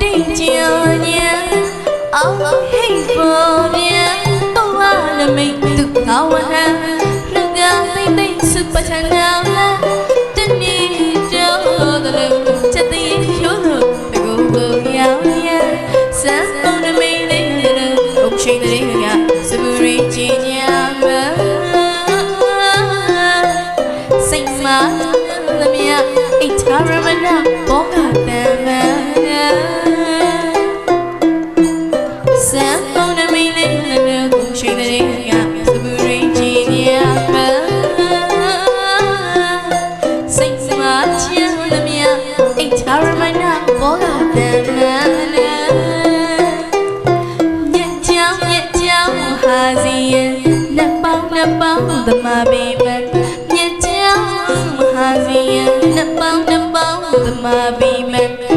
တိတ်ကြောင်ညာအောင်ဟိတ်ပေါ်မြန်တော့လမိတ်သူကောင်းဟန် နှစ်ပေါင်းသမာဘိဗတ်မြတ်ကျောင်းမဟာဇီယနှစ်ပေါင်းနှစ်ပေါင်းသမာဘိဗတ်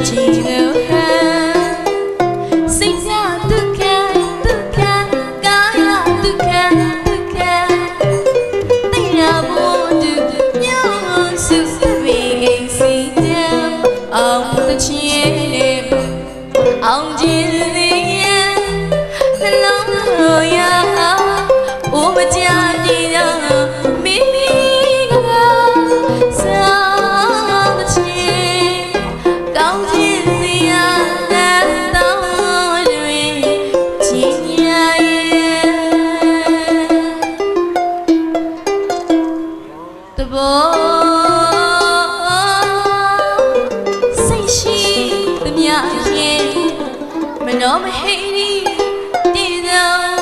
empty မဟိရီတည်တော်